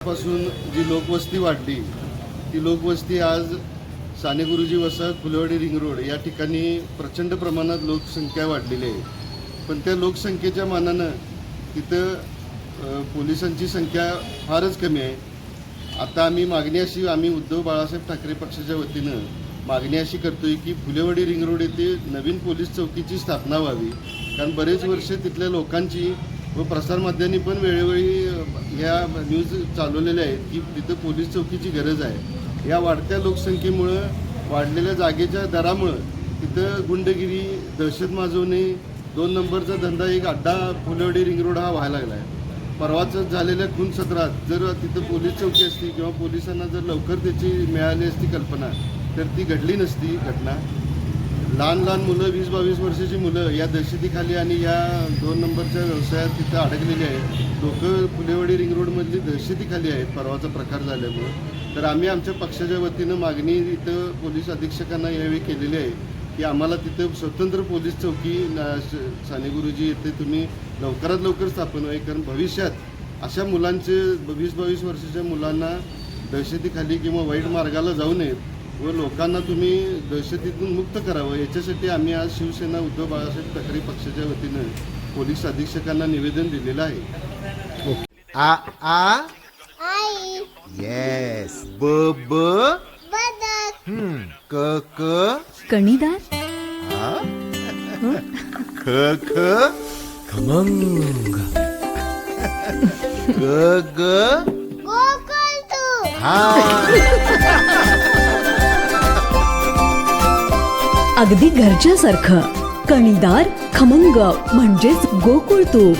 पासून जी लोकवस्ती वाढली ती लोकवस्ती आज साने गुरुजी वसाहत फुलेवाडी रिंग रोड या ठिकाणी प्रचंड प्रमाणात लोकसंख्या वाढलेली आहे. पण त्या लोकसंख्येच्या मानानं तिथं पोलिसांची संख्या फारच कमी आहे. आता आम्ही मागणी अशी आम्ही उद्धव बाळासाहेब ठाकरे पक्षाच्या वतीनं मागणी अशी करतोय की फुलेवाडी रिंग रोड येथे नवीन पोलीस चौकीची स्थापना व्हावी. कारण बरेच वर्ष तिथल्या लोकांची व प्रसारमाध्यमांनी पण वेळोवेळी या न्यूज चालवलेल्या आहेत की तिथं पोलीस चौकीची गरज आहे. या वाढत्या लोकसंख्येमुळं वाढलेल्या जागेच्या दरामुळं तिथं गुंडगिरी दहशत माजवणे दोन नंबरचा धंदा एक अड्डा फुलेवाडी रिंग रोड हा व्हायला लागला आहे परवाचं झालेल्या खून सत्रात जर तिथं पोलीस चौकी असती किंवा पोलिसांना जर लवकर त्याची मिळाली असती कल्पना तर ती घडली नसती घटना. लहान लहान मुलं वीस बावीस वर्षाची मुलं या दहशतीखाली आणि या दोन नंबरच्या व्यवसायात तिथं अडकलेली आहेत. लोकं फुलेवाडी रिंग रोडमधली दहशतीखाली आहेत परवाचा प्रकार झाल्यामुळं. तर आम्ही आमच्या पक्षाच्या वतीनं मागणी इथं पोलीस अधीक्षकांना यावेळी केलेली आहे. की आम्हाला तिथं स्वतंत्र पोलीस चौकी साने गुरुजी येथे तुम्ही लवकरात लवकर स्थापन व्हावी. कारण भविष्यात अशा मुलांचे वीस बावीस वर्षाच्या मुलांना दहशतीखाली किंवा वाईट मार्गाला जाऊ नयेत व लोकांना तुम्ही दहशतीतून मुक्त करावं. याच्यासाठी आम्ही आज शिवसेना उद्धव बाळासाहेब ठाकरे पक्षाच्या वतीनं पोलीस अधीक्षकांना निवेदन दिलेलं आहे. आ आ? येस ब ब? क क? कणीदार? आ? ख ख? खमंग. ग? ग हा. अगदी घरच्यासारखं. कणीदार खमंग म्हणजेच गोकुळ तूप